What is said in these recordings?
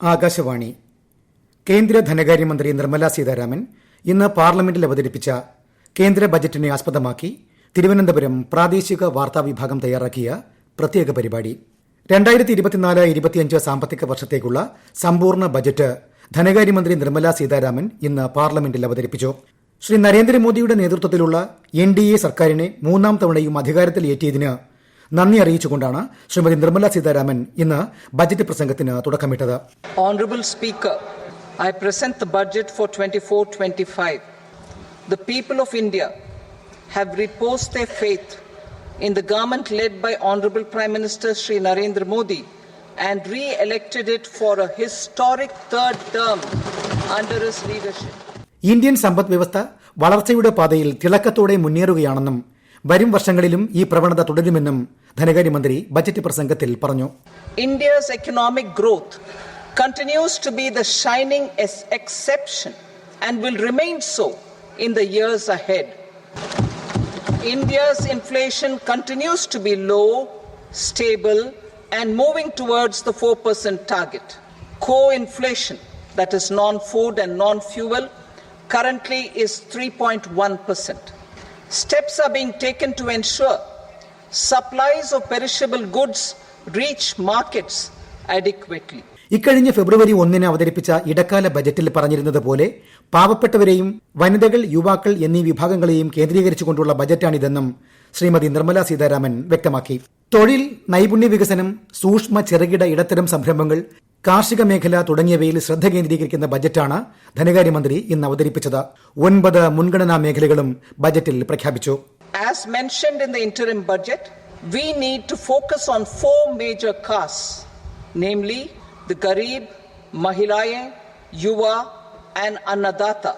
ആകാശവാണി. കേന്ദ്ര ധനകാര്യമന്ത്രി നിർമ്മല സീതാരാമൻ ഇന്ന് പാർലമെന്റിൽ അവതരിപ്പിച്ച കേന്ദ്ര ബജറ്റിനെ ആസ്പദമാക്കി തിരുവനന്തപുരം പ്രാദേശിക വാർത്താ വിഭാഗം തയ്യാറാക്കിയ പ്രത്യേക പരിപാടി. രണ്ടായിരത്തി ഇരുപത്തിനാല് ഇരുപത്തിയഞ്ച് സാമ്പത്തിക വർഷത്തേക്കുള്ള സമ്പൂർണ ബജറ്റ് ധനകാര്യമന്ത്രി നിർമ്മല സീതാരാമൻ ഇന്ന് പാർലമെന്റിൽ അവതരിപ്പിച്ചു. ശ്രീ നരേന്ദ്രമോദിയുടെ നേതൃത്വത്തിലുള്ള എൻ ഡി എ സർക്കാരിനെ മൂന്നാം തവണയും അധികാരത്തിലേറ്റിയതിന് നന്ദി അറിയിച്ചുകൊണ്ടാണ് ശ്രീമതി നിർമ്മല സീതാരാമൻ ഇന്ന് ബജറ്റ് പ്രസംഗത്തിന് തുടക്കമിട്ടത് Honorable Speaker, I present the budget for 24-25. The people of India have reposed their faith in the government led by Honorable Prime Minister Sri Narendra Modi and re-elected it for a historic third term under his leadership. Indian സമ്പദ് വ്യവസ്ഥ വളർച്ചയുടെ പാതയിൽ തിളക്കത്തോടെ മുന്നേറുകയാണെന്നും വരും വർഷങ്ങളിലും ഈ പ്രവണത തുടരുമെന്നും ധനകാര്യമന്ത്രി ബജറ്റ് പ്രസംഗത്തിൽ പറഞ്ഞു. India's economic growth continues to be the shining exception and will remain so in the years ahead India's inflation continues to be low stable and moving towards the four percent target core inflation that is non food and non fuel currently is three point Steps are being taken to ensure supplies of perishable goods reach markets adequately. ഇക്കഴിഞ്ഞ ഫെബ്രുവരി ഒന്നിന് അവതരിപ്പിച്ച ഇടക്കാല ബജറ്റിൽ പറഞ്ഞിരുന്നത് പോലെ പാവപ്പെട്ടവരെയും വനിതകൾ യുവാക്കൾ എന്നീ വിഭാഗങ്ങളെയും കേന്ദ്രീകരിച്ചുകൊണ്ടുള്ള ബജറ്റാണിതെന്നും ശ്രീമതി നിർമ്മല സീതാരാമൻ വ്യക്തമാക്കി തൊഴിൽ നൈപുണ്യ വികസനം സൂക്ഷ്മ ചെറുകിട ഇടത്തരം സംരംഭങ്ങൾ കാർഷിക മേഖല തുടങ്ങിയവയിൽ ശ്രദ്ധ കേന്ദ്രീകരിക്കുന്ന ബജറ്റാണ് ധനകാര്യമന്ത്രി ഇന്ന് അവതരിപ്പിച്ചത് ഒൻപത് മുൻഗണനാ മേഖലകളും ബജറ്റിൽ പ്രഖ്യാപിച്ചു As mentioned in the interim budget, we need to focus on four major castes, namely the Garib, Mahilaye, Yuva, and Annadata.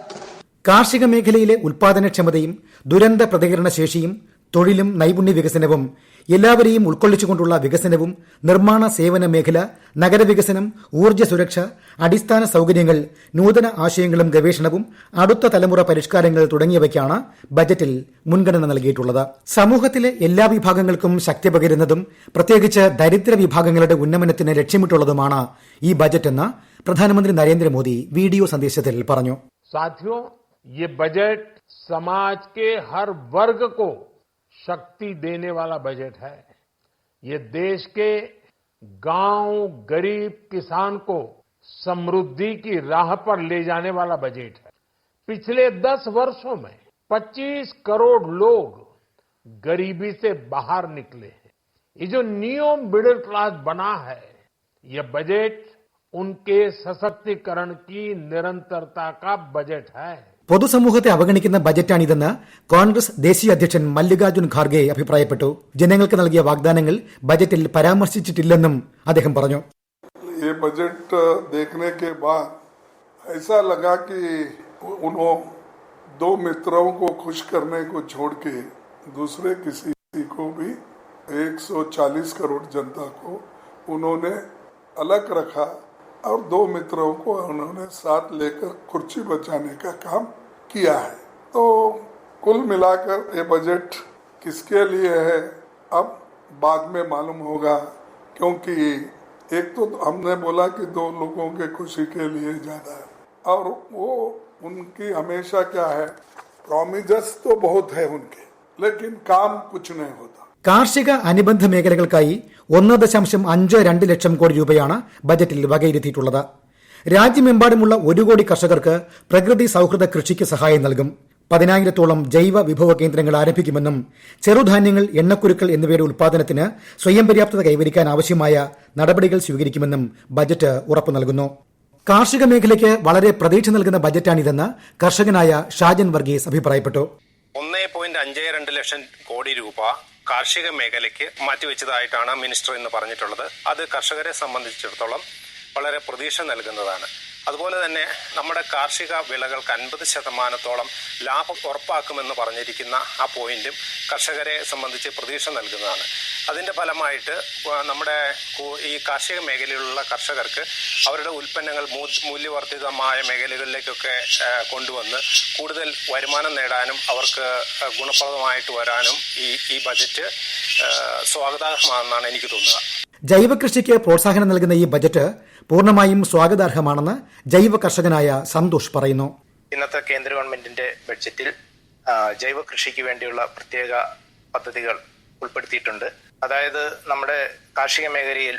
കാർഷിക മേഖലയിലെ ഉൽപാദനക്ഷമതയും ദുരന്ത പ്രതികരണ ശേഷിയും തൊഴിലും നൈപുണ്യ വികസനവും എല്ലാവരെയും ഉൾക്കൊള്ളിച്ചുകൊണ്ടുള്ള വികസനവും നിർമ്മാണ സേവന മേഖല നഗരവികസനം ഊർജ്ജ സുരക്ഷ അടിസ്ഥാന സൌകര്യങ്ങൾ നൂതന ആശയങ്ങളും ഗവേഷണവും അടുത്ത തലമുറ പരിഷ്കാരങ്ങൾ തുടങ്ങിയവയ്ക്കാണ് ബജറ്റിൽ മുൻഗണന നൽകിയിട്ടുള്ളത് സമൂഹത്തിലെ എല്ലാ വിഭാഗങ്ങൾക്കും ശക്തി പകരുന്നതും പ്രത്യേകിച്ച് ദരിദ്ര വിഭാഗങ്ങളുടെ ഉന്നമനത്തിന് ലക്ഷ്യമിട്ടുള്ളതുമാണ് ഈ ബജറ്റെന്ന് പ്രധാനമന്ത്രി നരേന്ദ്രമോദി വീഡിയോ സന്ദേശത്തിൽ പറഞ്ഞു साथियों ये बजट समाज के हर वर्ग को शक्ति देने वाला बजट है। ये देश के गाँव गरीब किसान को समृद्धि की राह पर ले जाने वाला बजट है। पिछले दस वर्षों में 25 करोड़ लोग गरीबी से बाहर निकले हैं। ये जो नियम मिडिल क्लास बना है, ये बजट उनके सशक्तिकरण की निरंतरता का बजट है। പൊതുസമൂഹത്തെ അവഗണിക്കുന്ന ബജറ്റാണിതെന്ന് കോൺഗ്രസ് ദേശീയ അധ്യക്ഷൻ മല്ലികാർജുൻ ഖാർഗെ അഭിപ്രായപ്പെട്ടു ജനങ്ങൾക്ക് നൽകിയ വാഗ്ദാനങ്ങൾ ബജറ്റിൽ പരാമർശിച്ചിട്ടില്ലെന്നും അദ്ദേഹം പറഞ്ഞു ये बजट देखने के बाद ऐसा लगा कि उन्होंने दो मित्रों को खुश करने को छोड़ के दूसरे किसी को भी 140 करोड़ जनता को उन्होंने अलग रखा और दो मित्रों को उन्होंने साथ लेकर कुर्सी बचाने का काम किया है। तो कुल मिलाकर ये बजट किसके लिए है, अब बाद में मालूम होगा, क्योंकि एक तो हमने बोला कि दो लोगों के खुशी के लिए ज़्यादा है। और वो, उनकी हमेशा क्या है प्रोमिजस तो बहुत है उनके, लेकिन काम कुछ नहीं होता। കാർഷിക അനുബന്ധ മേഖലകൾക്കായി ഒന്ന് ദശാംശം അഞ്ച് രണ്ട് ലക്ഷം കോടി രൂപയാണ് ബജറ്റിൽ വകയിരുത്തിയിട്ടുള്ളത്. രാജ്യമെമ്പാടുമുള്ള ഒരു കോടി കർഷകർക്ക് പ്രകൃതി സൌഹൃദ കൃഷിക്ക് സഹായം നൽകും. പതിനായിരത്തോളം ജൈവ വിഭവ കേന്ദ്രങ്ങൾ ആരംഭിക്കുമെന്നും ചെറുധാന്യങ്ങൾ എണ്ണക്കുരുക്കൾ എന്നിവയുടെ ഉൽപാദനത്തിന് സ്വയം പര്യാപ്തത കൈവരിക്കാൻ ആവശ്യമായ നടപടികൾ സ്വീകരിക്കുമെന്നും ബജറ്റ് ഉറപ്പു നൽകുന്നു. കാർഷിക മേഖലയ്ക്ക് വളരെ പ്രതീക്ഷ നൽകുന്ന ബജറ്റാണിതെന്ന് കർഷകനായ ഷാജൻ വർഗീസ് അഭിപ്രായപ്പെട്ടു. ഒന്നേ പോയിന്റ് അഞ്ച് രണ്ട് ലക്ഷം കോടി രൂപ കാർഷിക മേഖലയ്ക്ക് മാറ്റിവെച്ചതായിട്ടാണ് മിനിസ്റ്റർ ഇന്ന് പറഞ്ഞിട്ടുള്ളത്. അത് കർഷകരെ സംബന്ധിച്ചിടത്തോളം വളരെ പ്രതീക്ഷ നൽകുന്നതാണ്. അതുപോലെ തന്നെ നമ്മുടെ കാർഷിക വിളകൾക്ക് അൻപത് ശതമാനത്തോളം ലാഭം ഉറപ്പാക്കുമെന്ന് പറഞ്ഞിരിക്കുന്ന ആ പോയിന്റും കർഷകരെ സംബന്ധിച്ച് പ്രതീക്ഷ നൽകുന്നതാണ്. അതിന്റെ ഫലമായിട്ട് നമ്മുടെ ഈ കാർഷിക മേഖലയിലുള്ള കർഷകർക്ക് അവരുടെ ഉൽപ്പന്നങ്ങൾ മൂല്യവർദ്ധിതമായ മേഖലകളിലേക്കൊക്കെ കൊണ്ടുവന്ന് കൂടുതൽ വരുമാനം നേടാനും അവർക്ക് ഗുണപ്രദമായിട്ട് വരാനും ഈ ഈ ബജറ്റ് സ്വാഗതാർഹമാണെന്നാണ് എനിക്ക് തോന്നുക. ജൈവകൃഷിക്ക് പ്രോത്സാഹനം നൽകുന്ന ഈ ബജറ്റ് പൂർണമായും സ്വാഗതാർഹമാണെന്ന് ജൈവ കർഷകനായ സന്തോഷ് പറയുന്നു. ഇന്നത്തെ കേന്ദ്ര ഗവൺമെന്റിന്റെ ബഡ്ജറ്റിൽ ജൈവ കൃഷിക്ക് വേണ്ടിയുള്ള പ്രത്യേക പദ്ധതികൾ ഉൾപ്പെടുത്തിയിട്ടുണ്ട്. അതായത് നമ്മുടെ കാർഷിക മേഖലയിൽ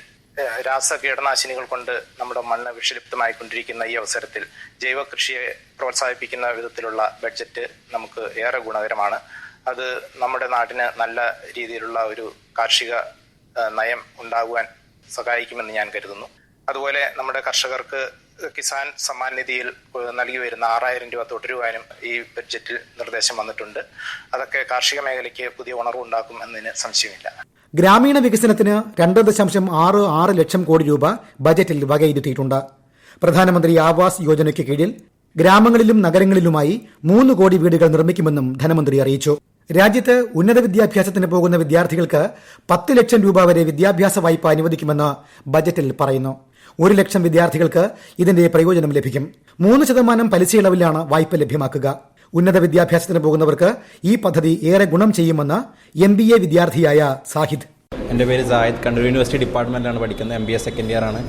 രാസ കീടനാശിനികൾ കൊണ്ട് നമ്മുടെ മണ്ണ് വിഷലിപ്തമായിക്കൊണ്ടിരിക്കുന്ന ഈ അവസരത്തിൽ ജൈവ കൃഷിയെ പ്രോത്സാഹിപ്പിക്കുന്ന വിധത്തിലുള്ള ബഡ്ജറ്റ് നമുക്ക് ഏറെ ഗുണകരമാണ്. അത് നമ്മുടെ നാടിന് നല്ല രീതിയിലുള്ള ഒരു കാർഷിക നയം ഉണ്ടാകുവാൻ സഹായിക്കുമെന്ന് ഞാൻ കരുതുന്നു. അതുപോലെ നമ്മുടെ കർഷകർക്ക് കിസാൻ സമ്മാൻ നിധിയിൽ നൽകി വരുന്ന ആറായിരം രൂപ തുടരുവാനും ഈ ബഡ്ജറ്റിൽ നിർദ്ദേശം വന്നിട്ടുണ്ട്. അതൊക്കെ കാർഷിക മേഖലയ്ക്ക് പുതിയ ഉണർവ് ഉണ്ടാക്കും എന്നതിന് സംശയമില്ല. ഗ്രാമീണ വികസനത്തിന് രണ്ട് ദശാംശം ആറ് ആറ് ലക്ഷം കോടി രൂപ ബജറ്റിൽ വകയിരുത്തിയിട്ടുണ്ട്. പ്രധാനമന്ത്രി ആവാസ് യോജനയ്ക്ക് കീഴിൽ ഗ്രാമങ്ങളിലും നഗരങ്ങളിലുമായി മൂന്ന് കോടി വീടുകൾ നിർമ്മിക്കുമെന്നും ധനമന്ത്രി അറിയിച്ചു. രാജ്യത്ത് ഉന്നത വിദ്യാഭ്യാസത്തിന് പോകുന്ന വിദ്യാർത്ഥികൾക്ക് പത്ത് ലക്ഷം രൂപ വരെ വിദ്യാഭ്യാസ വായ്പ അനുവദിക്കുമെന്ന് ബജറ്റിൽ പറയുന്നു. ഒരു ലക്ഷം വിദ്യാർത്ഥികൾക്ക് ഇതിന്റെ പ്രയോജനം ലഭിക്കും. മൂന്ന് ശതമാനം പലിശയിളവിലാണ് വായ്പ ലഭ്യമാക്കുക. ഉന്നത വിദ്യാഭ്യാസത്തിന് പോകുന്നവർക്ക് ഈ പദ്ധതി ഏറെ ഗുണം ചെയ്യുമെന്ന് എം ബി എ വിദ്യാർത്ഥിയായ സാഹിദ്. എന്റെ പേര് സാഹിദ്. കണ്ണൂർ യൂണിവേഴ്സിറ്റി ഡിപ്പാർട്ട്മെന്റിലാണ് പഠിക്കുന്നത്. M B A second year ആണ്.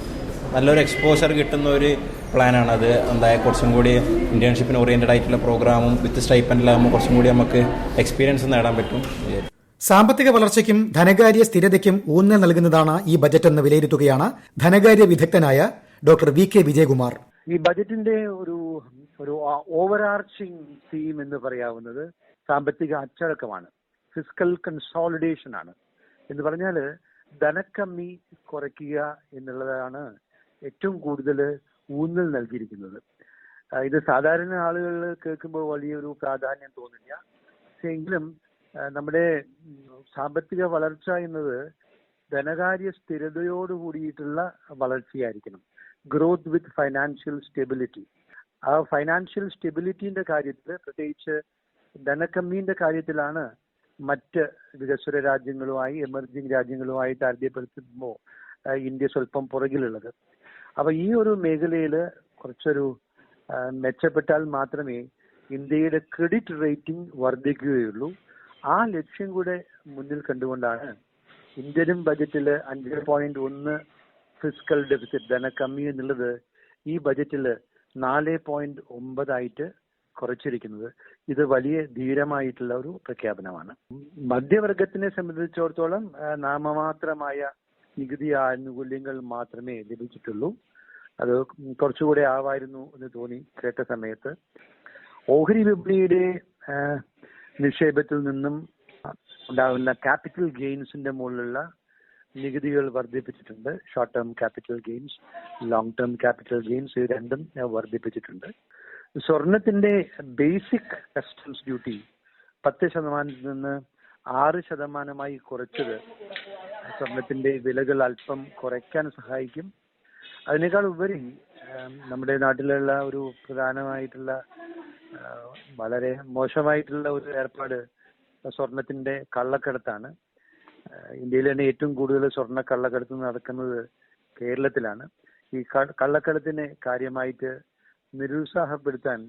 നല്ലൊരു എക്സ്പോഷർ കിട്ടുന്ന ഒരു പ്ലാനാണ് അത്. എന്താ കുറച്ചും കൂടി ഇന്റേൺഷിപ്പിന് ഓറിയന്റഡ് ആയിട്ടുള്ള പ്രോഗ്രാമും വിത്ത് സ്റ്റൈപ്പൻഡിലാകുമ്പോൾ കുറച്ചും കൂടി നമുക്ക് എക്സ്പീരിയൻസ് നേടാൻ പറ്റും. സാമ്പത്തിക വളർച്ചയ്ക്കും ധനകാര്യ സ്ഥിരതയ്ക്കും ഊന്നൽ നൽകുന്നതാണ് ഈ ബജറ്റെന്ന് വിലയിരുത്തുകയാണ് ധനകാര്യ വിദഗ്ധനായ ഡോക്ടർ വി കെ വിജയകുമാർ. ഈ ബജറ്റിന്റെ ഒരു ഒരു ഓവറാർച്ചിങ് തീം എന്ന് പറയാവുന്നത് സാമ്പത്തിക അച്ചടക്കമാണ്. ഫിസിക്കൽ കൺസോളിഡേഷൻ ആണ്. എന്ന് പറഞ്ഞാൽ ധനക്കമ്മി കുറയ്ക്കുക എന്നുള്ളതാണ് ഏറ്റവും കൂടുതൽ ഊന്നൽ നൽകിയിരിക്കുന്നത്. ഇത് സാധാരണ ആളുകൾ കേൾക്കുമ്പോൾ വലിയൊരു പ്രാധാന്യം തോന്നില്ല. പക്ഷേ എങ്കിലും നമ്മുടെ സാമ്പത്തിക വളർച്ച എന്നത് ധനകാര്യ സ്ഥിരതയോട് കൂടിയിട്ടുള്ള വളർച്ചയായിരിക്കണം. ഗ്രോത്ത് വിത്ത് ഫൈനാൻഷ്യൽ സ്റ്റെബിലിറ്റി ആ ഫൈനാൻഷ്യൽ സ്റ്റെബിലിറ്റിന്റെ കാര്യത്തിൽ പ്രത്യേകിച്ച് ധനക്കമ്മീന്റെ കാര്യത്തിലാണ് മറ്റ് വികസ്വര രാജ്യങ്ങളുമായി എമർജിംഗ് രാജ്യങ്ങളുമായി താരതമ്യപ്പെടുത്തുമ്പോൾ ഇന്ത്യ സ്വല്പം പുറകിലുള്ളത്. അപ്പൊ ഈ ഒരു മേഖലയിൽ കുറച്ചൊരു മെച്ചപ്പെട്ടാൽ മാത്രമേ ഇന്ത്യയുടെ ക്രെഡിറ്റ് റേറ്റിംഗ് വർദ്ധിക്കുകയുള്ളൂ. ആ ലക്ഷ്യം കൂടെ മുന്നിൽ കണ്ടുകൊണ്ടാണ് ഇന്ത്യൻ ബജറ്റിൽ അഞ്ച് പോയിന്റ് ഒന്ന് ഫിസിക്കൽ ഡെഫിസിറ്റ് ധനക്കമ്മി എന്നുള്ളത് ഈ ബജറ്റിൽ നാല് പോയിന്റ് ഒമ്പതായിട്ട് കുറച്ചിരിക്കുന്നത്. ഇത് വലിയ ധീരമായിട്ടുള്ള ഒരു പ്രഖ്യാപനമാണ്. മധ്യവർഗത്തിനെ സംബന്ധിച്ചിടത്തോളം നാമമാത്രമായ നികുതി ആനുകൂല്യങ്ങൾ മാത്രമേ ലഭിച്ചിട്ടുള്ളൂ. അത് കുറച്ചുകൂടെ ആവായിരുന്നു എന്ന് തോന്നി കേട്ട സമയത്ത്. ഓഹരി വിപണിയുടെ നിക്ഷേപത്തിൽ നിന്നും ഉണ്ടാകുന്ന ക്യാപിറ്റൽ ഗെയിൻസിന്റെ മുകളിലുള്ള നികുതികൾ വർദ്ധിപ്പിച്ചിട്ടുണ്ട്. Short term capital gains long term capital gains ഇത് രണ്ടും വർദ്ധിപ്പിച്ചിട്ടുണ്ട്. സ്വർണത്തിന്റെ ബേസിക് കസ്റ്റംസ് ഡ്യൂട്ടി പത്ത് ശതമാനത്തിൽ നിന്ന് ആറ് ശതമാനമായി കുറച്ചത് സ്വർണത്തിന്റെ വിലകൾ അല്പം കുറയ്ക്കാൻ സഹായിക്കും. അതിനേക്കാൾ ഉപരി നമ്മുടെ നാട്ടിലുള്ള ഒരു പ്രധാനമായിട്ടുള്ള വളരെ മോശമായിട്ടുള്ള ഒരു ഏർപ്പാട് സ്വർണത്തിന്റെ കള്ളക്കടത്താണ്. ഇന്ത്യയിൽ തന്നെ ഏറ്റവും കൂടുതൽ സ്വർണ കള്ളക്കടത്ത് നടക്കുന്നത് കേരളത്തിലാണ്. ഈ കള്ളക്കടത്തിനെ കാര്യമായിട്ട് നിരുത്സാഹപ്പെടുത്താൻ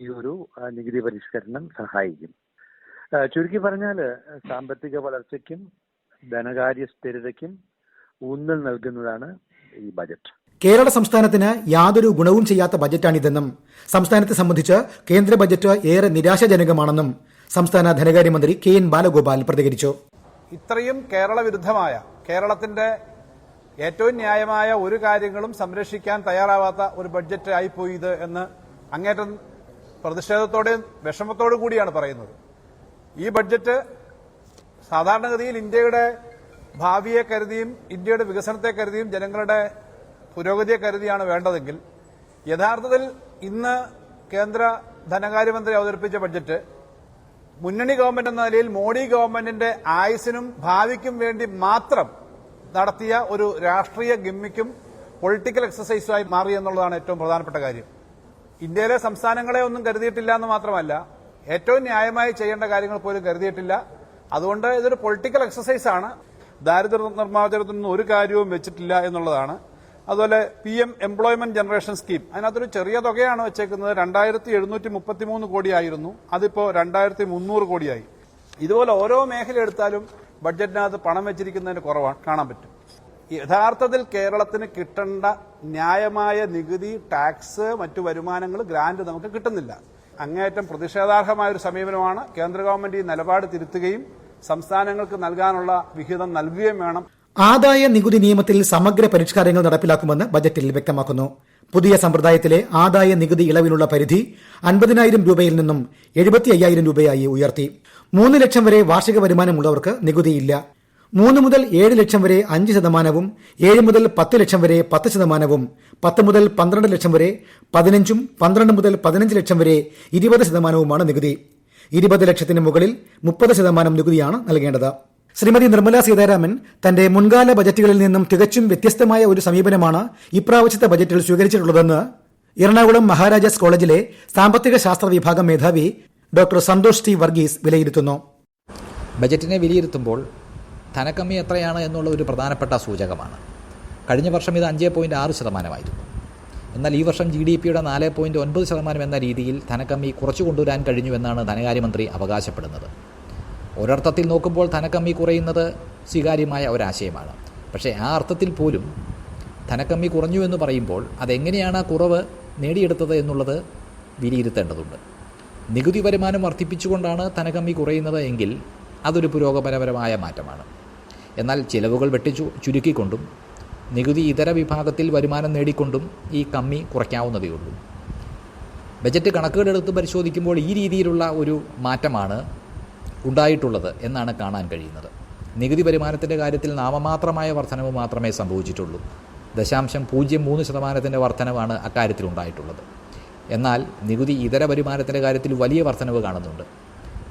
ഈ ഒരു നികുതി പരിഷ്കരണം സഹായിക്കും. ചുരുക്കി പറഞ്ഞാൽ സാമ്പത്തിക വളർച്ചയ്ക്കും ധനകാര്യ സ്ഥിരതയ്ക്കും ഊന്നൽ നൽകുന്നതാണ് ഈ ബജറ്റ്. കേരള സംസ്ഥാനത്തിന് യാതൊരു ഗുണവും ചെയ്യാത്ത ബജറ്റാണിതെന്നും സംസ്ഥാനത്തെ സംബന്ധിച്ച് കേന്ദ്ര ബജറ്റ് ഏറെ നിരാശാജനകമാണെന്നും സംസ്ഥാന ധനകാര്യമന്ത്രി കെ എൻ ബാലഗോപാൽ പ്രതികരിച്ചു. ഇത്രയും കേരള വിരുദ്ധമായ കേരളത്തിന്റെ ഏറ്റവും ന്യായമായ ഒരു കാര്യങ്ങളും സംരക്ഷിക്കാൻ തയ്യാറാവാത്ത ഒരു ബഡ്ജറ്റ് ആയിപ്പോയി ഇത് എന്ന് അങ്ങേറ്റം പ്രതിഷേധത്തോടെയും വിഷമത്തോടു കൂടിയാണ് പറയുന്നത്. ഈ ബഡ്ജറ്റ് സാധാരണഗതിയിൽ ഇന്ത്യയുടെ ഭാവിയെ കരുതിയും ഇന്ത്യയുടെ വികസനത്തെ കരുതിയും ജനങ്ങളുടെ പുരോഗതിയെ കരുതിയാണ് വേണ്ടതെങ്കിൽ യഥാർത്ഥത്തിൽ ഇന്ന് കേന്ദ്ര ധനകാര്യമന്ത്രി അവതരിപ്പിച്ച ബഡ്ജറ്റ് മുന്നണി ഗവൺമെന്റ് എന്ന നിലയിൽ മോഡി ഗവൺമെന്റിന്റെ ആയുസിനും ഭാവിക്കും വേണ്ടി മാത്രം നടത്തിയ ഒരു രാഷ്ട്രീയ ഗിമ്മിക്കും പൊളിറ്റിക്കൽ എക്സസൈസുമായി മാറി എന്നുള്ളതാണ് ഏറ്റവും പ്രധാനപ്പെട്ട കാര്യം. ഇന്ത്യയിലെ സംസ്ഥാനങ്ങളെ ഒന്നും കരുതിയിട്ടില്ല എന്ന് മാത്രമല്ല ഏറ്റവും ന്യായമായി ചെയ്യേണ്ട കാര്യങ്ങൾ പോലും കരുതിയിട്ടില്ല. അതുകൊണ്ട് ഇതൊരു പൊളിറ്റിക്കൽ എക്സസൈസ് ആണ് ദാരിദ്ര്യ നിർമ്മാർജനത്തിനൊന്നും ഒരു കാര്യവും വെച്ചിട്ടില്ല എന്നുള്ളതാണ്. അതുപോലെ P M employment generation scheme അതിനകത്തൊരു ചെറിയ തുകയാണ് വെച്ചേക്കുന്നത്. രണ്ടായിരത്തി എഴുന്നൂറ്റി മുപ്പത്തിമൂന്ന് കോടിയായിരുന്നു. അതിപ്പോ രണ്ടായിരത്തി മുന്നൂറ് കോടിയായി. ഇതുപോലെ ഓരോ മേഖല എടുത്താലും ബഡ്ജറ്റിനകത്ത് പണം വെച്ചിരിക്കുന്നതിന് കുറവാണ്. കാണാൻ പറ്റും. യഥാർത്ഥത്തിൽ കേരളത്തിന് കിട്ടേണ്ട ന്യായമായ നികുതി ടാക്സ് മറ്റു വരുമാനങ്ങൾ ഗ്രാന്റ് നമുക്ക് കിട്ടുന്നില്ല. അങ്ങേയറ്റം പ്രതിഷേധാർഹമായ ഒരു സമീപനമാണ്. കേന്ദ്ര ഗവൺമെന്റ് ഈ നിലപാട് തിരുത്തുകയും സംസ്ഥാനങ്ങൾക്ക് നൽകാനുള്ള വിഹിതം നൽകുകയും വേണം. ആദായ നികുതി നിയമത്തിൽ സമഗ്ര പരിഷ്കാരങ്ങൾ നടപ്പിലാക്കുമെന്ന് ബജറ്റിൽ വ്യക്തമാക്കുന്നു. പുതിയ സമ്പ്രദായത്തിലെ ആദായ നികുതി ഇളവിലുള്ള പരിധി അൻപതിനായിരം രൂപയിൽ നിന്നും എഴുപത്തി അയ്യായിരം രൂപയായി ഉയർത്തി. മൂന്ന് ലക്ഷം വരെ വാർഷിക വരുമാനമുള്ളവർക്ക് നികുതിയില്ല. മൂന്ന് മുതൽ ഏഴ് ലക്ഷം വരെ അഞ്ച് ശതമാനവും ഏഴ് മുതൽ പത്ത് ലക്ഷം വരെ പത്ത് ശതമാനവും പത്ത് മുതൽ പന്ത്രണ്ട് ലക്ഷം വരെ പതിനഞ്ചും പന്ത്രണ്ട് മുതൽ പതിനഞ്ച് ലക്ഷം വരെ ഇരുപത് ശതമാനവുമാണ് നികുതി. ഇരുപത് ലക്ഷത്തിന് മുകളിൽ മുപ്പത് ശതമാനം നികുതിയാണ് നൽകേണ്ടത്. ശ്രീമതി നിർമ്മല സീതാരാമൻ തന്റെ മുൻകാല ബജറ്റുകളിൽ നിന്നും തികച്ചും വ്യത്യസ്തമായ ഒരു സമീപനമാണ് ഇപ്രാവശ്യത്തെ ബജറ്റിൽ സ്വീകരിച്ചിട്ടുള്ളതെന്ന് എറണാകുളം മഹാരാജാസ് കോളേജിലെ സാമ്പത്തിക ശാസ്ത്ര വിഭാഗം മേധാവി ഡോക്ടർ സന്തോഷ് ടി. വർഗീസ് വിലയിരുത്തുന്നു. ബജറ്റിനെ വിലയിരുത്തുമ്പോൾ ധനക്കമ്മി എത്രയാണ് എന്നുള്ള ഒരു പ്രധാനപ്പെട്ട സൂചകമാണ്. കഴിഞ്ഞ വർഷം ഇത് അഞ്ച് പോയിന്റ് ആറ് ശതമാനമായിരുന്നു. എന്നാൽ ഈ വർഷം ജി ഡി പിയുടെ നാല് പോയിന്റ് ഒൻപത് ശതമാനം എന്ന രീതിയിൽ ധനക്കമ്മി കുറച്ചു കൊണ്ടുവരാൻ കഴിഞ്ഞു എന്നാണ് ധനകാര്യമന്ത്രി അവകാശപ്പെടുന്നത്. ഒരർത്ഥത്തിൽ നോക്കുമ്പോൾ ധനക്കമ്മി കുറയുന്നത് സ്വീകാര്യമായ ഒരാശയമാണ്. പക്ഷേ ആ അർത്ഥത്തിൽ പോലും ധനക്കമ്മി കുറഞ്ഞു എന്ന് പറയുമ്പോൾ അതെങ്ങനെയാണ് ആ കുറവ് നേടിയെടുത്തത് എന്നുള്ളത് വിലയിരുത്തേണ്ടതുണ്ട്. നികുതി വരുമാനം വർദ്ധിപ്പിച്ചുകൊണ്ടാണ് ധനകമ്മി കുറയുന്നത് എങ്കിൽ അതൊരു പുരോഗമനപരമായ മാറ്റമാണ്. എന്നാൽ ചിലവുകൾ വെട്ടിച്ചു ചുരുക്കിക്കൊണ്ടും നികുതി ഇതര വിഭാഗത്തിൽ വരുമാനം നേടിക്കൊണ്ടും ഈ കമ്മി കുറയ്ക്കാവുന്നതേ ഉള്ളൂ. ബജറ്റ് കണക്കുകളെടുത്ത് പരിശോധിക്കുമ്പോൾ ഈ രീതിയിലുള്ള ഒരു മാറ്റമാണ് ഉണ്ടായിട്ടുള്ളത് എന്നാണ് കാണാൻ കഴിയുന്നത്. നികുതി വരുമാനത്തിന്റെ കാര്യത്തിൽ നാമമാത്രമായ വർധനവ് മാത്രമേ സംഭവിച്ചിട്ടുള്ളൂ. ദശാംശം പൂജ്യം മൂന്ന് ശതമാനത്തിന്റെ വർധനവാണ് അക്കാര്യത്തിൽ ഉണ്ടായിട്ടുള്ളത്. എന്നാൽ നികുതി ഇതര വരുമാനത്തിന്റെ കാര്യത്തിൽ വലിയ വർധനവ് കാണുന്നുണ്ട്.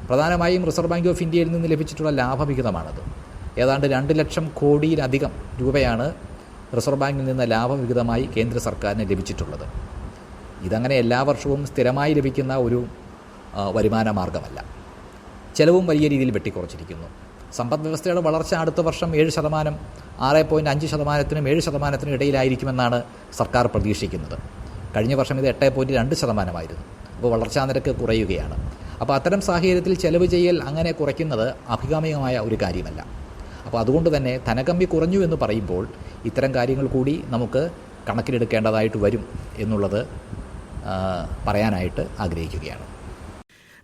പ്രധാനമായും റിസർവ് ബാങ്ക് ഓഫ് ഇന്ത്യയിൽ നിന്ന് ലഭിച്ചിട്ടുള്ള ലാഭവിഹിതമാണത്. ഏതാണ്ട് രണ്ട് ലക്ഷം കോടിയിലധികം രൂപയാണ് റിസർവ് ബാങ്കിൽ നിന്ന് ലാഭവിഹിതമായി കേന്ദ്ര സർക്കാരിന് ലഭിച്ചിട്ടുള്ളത്. ഇതങ്ങനെ എല്ലാ വർഷവും സ്ഥിരമായി ലഭിക്കുന്ന ഒരു വരുമാന മാർഗമല്ല ചെലവും വലിയ രീതിയിൽ വെട്ടിക്കുറച്ചിരിക്കുന്നു. സമ്പദ് വ്യവസ്ഥയുടെ വളർച്ച അടുത്ത വർഷം ഏഴ് ശതമാനം ആറ് പോയിന്റ് അഞ്ച് ശതമാനത്തിനും ഏഴ് ശതമാനത്തിനും ഇടയിലായിരിക്കുമെന്നാണ് സർക്കാർ പ്രതീക്ഷിക്കുന്നത്. കഴിഞ്ഞ വർഷം ഇത് എട്ട് പോയിന്റ് രണ്ട് ശതമാനമായിരുന്നു. അപ്പോൾ വളർച്ചാ നിരക്ക് കുറയുകയാണ്. അപ്പോൾ അത്തരം സാഹചര്യത്തിൽ ചെലവ് ചെയ്യൽ അങ്ങനെ കുറയ്ക്കുന്നത് അഭികാമികമായ ഒരു കാര്യമല്ല. അപ്പോൾ അതുകൊണ്ട് തന്നെ ധനകമ്പി കുറഞ്ഞു എന്ന് പറയുമ്പോൾ ഇത്തരം കാര്യങ്ങൾ കൂടി നമുക്ക് കണക്കിലെടുക്കേണ്ടതായിട്ട് വരും എന്നുള്ളത് പറയാനായിട്ട് ആഗ്രഹിക്കുകയാണ്.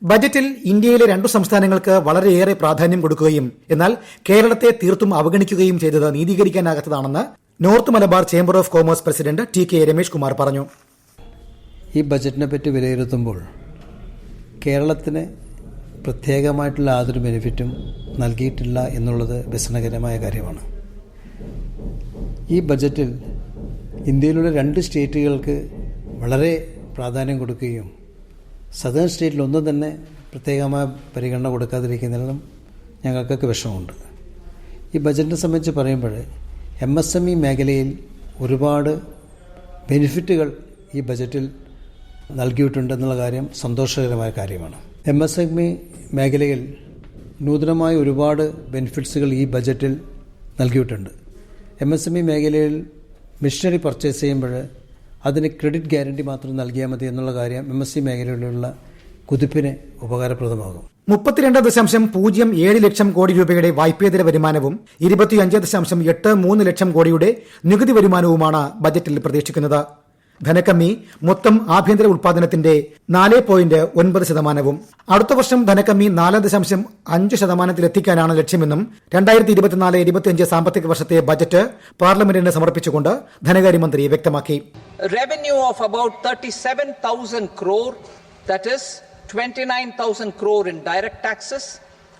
ബജറ്റിൽ ഇന്ത്യയിലെ രണ്ടു സംസ്ഥാനങ്ങൾക്ക് വളരെയേറെ പ്രാധാന്യം കൊടുക്കുകയും എന്നാൽ കേരളത്തെ തീർത്തും അവഗണിക്കുകയും ചെയ്തത് നീതീകരിക്കാനാകാത്തതാണെന്ന് north Malabar chamber of commerce president T K Ramesh Kumar പറഞ്ഞു. ഈ ബജറ്റിനെ പറ്റി വിലയിരുത്തുമ്പോൾ കേരളത്തിന് പ്രത്യേകമായിട്ടുള്ള യാതൊരു ബെനിഫിറ്റും നൽകിയിട്ടില്ല എന്നുള്ളത് വ്യസനകരമായ കാര്യമാണ്. ഈ ബജറ്റിൽ ഇന്ത്യയിലുള്ള രണ്ട് സ്റ്റേറ്റുകൾക്ക് വളരെ പ്രാധാന്യം കൊടുക്കുകയും സദേൺ സ്റ്റേറ്റിൽ ഒന്നും തന്നെ പ്രത്യേകമായ പരിഗണന കൊടുക്കാതിരിക്കുന്നതിലും ഞങ്ങൾക്കൊക്കെ വിഷമമുണ്ട്. ഈ ബജറ്റിനെ സംബന്ധിച്ച് പറയുമ്പോൾ എം എസ് എം ഇ മേഖലയിൽ ഒരുപാട് ബെനിഫിറ്റുകൾ ഈ ബജറ്റിൽ നൽകിയിട്ടുണ്ടെന്നുള്ള കാര്യം സന്തോഷകരമായ കാര്യമാണ്. എം എസ് എം ഇ മേഖലയിൽ നൂതനമായ ഒരുപാട് ബെനിഫിറ്റ്സുകൾ ഈ ബജറ്റിൽ നൽകിയിട്ടുണ്ട്. എം എസ് എം ഇ മേഖലയിൽ മിഷനറി പർച്ചേസ് ചെയ്യുമ്പോൾ അതിന് ക്രെഡിറ്റ് ഗ്യാരണ്ടി മാത്രം നൽകിയാൽ മതി എന്നുള്ള കാര്യം എം എസ് സി മേഖലയിലുള്ള കുതിപ്പിന് ഉപകാരപ്രദമാകും. മുപ്പത്തിരണ്ട് ദശാംശം പൂജ്യം ഏഴ് ലക്ഷം കോടി രൂപയുടെ വായ്പേതര വരുമാനവും ഇരുപത്തിയഞ്ച് ദശാംശം എട്ട് മൂന്ന് ലക്ഷം കോടിയുടെ നികുതി വരുമാനവുമാണ് ബജറ്റിൽ പ്രതീക്ഷിക്കുന്നത്. ധനക്കമ്മി മൊത്തം ആഭ്യന്തര ഉൽപാദനത്തിന്റെ നാല് പോയിന്റ് ഒൻപത് ശതമാനവും. അടുത്ത വർഷം ധനക്കമ്മി നാല് ദശാംശം അഞ്ച് ശതമാനത്തിലെത്തിക്കാനാണ് ലക്ഷ്യമെന്നും രണ്ടായിരത്തി ഇരുപത്തിനാല് ഇരുപത്തിയഞ്ച് സാമ്പത്തിക വർഷത്തെ ബജറ്റ് പാർലമെന്റിന് സമർപ്പിച്ചുകൊണ്ട് ധനകാര്യമന്ത്രി വ്യക്തമാക്കി. Revenue of about 37,000 crore, that is 29,000 crore in direct taxes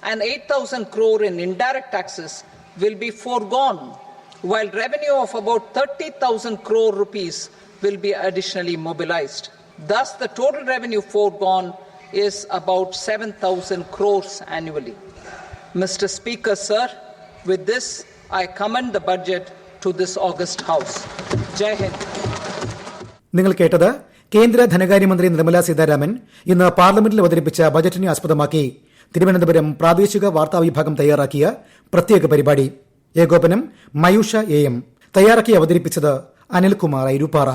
and 8,000 crore in indirect taxes will be foregone, while revenue of about 30,000 crore rupees will be additionally mobilized. Thus, the total revenue foregone is about 7,000 crores annually. Mr. Speaker, sir, with this, I commend the budget to this August House. Jai Hind. നിങ്ങൾ കേട്ടത് കേന്ദ്ര ധനകാര്യമന്ത്രി നിർമ്മല സീതാരാമൻ ഇന്ന് പാർലമെന്റിൽ അവതരിപ്പിച്ച ബജറ്റിനെ ആസ്പദമാക്കി തിരുവനന്തപുരം പ്രാദേശിക വാർത്താ വിഭാഗം തയ്യാറാക്കിയ പ്രത്യേക പരിപാടി ഏകോപനം മയൂഷ എ എം തയ്യാറാക്കി അവതരിപ്പിച്ചത് അനിൽകുമാർ ഐരുപ്പാറ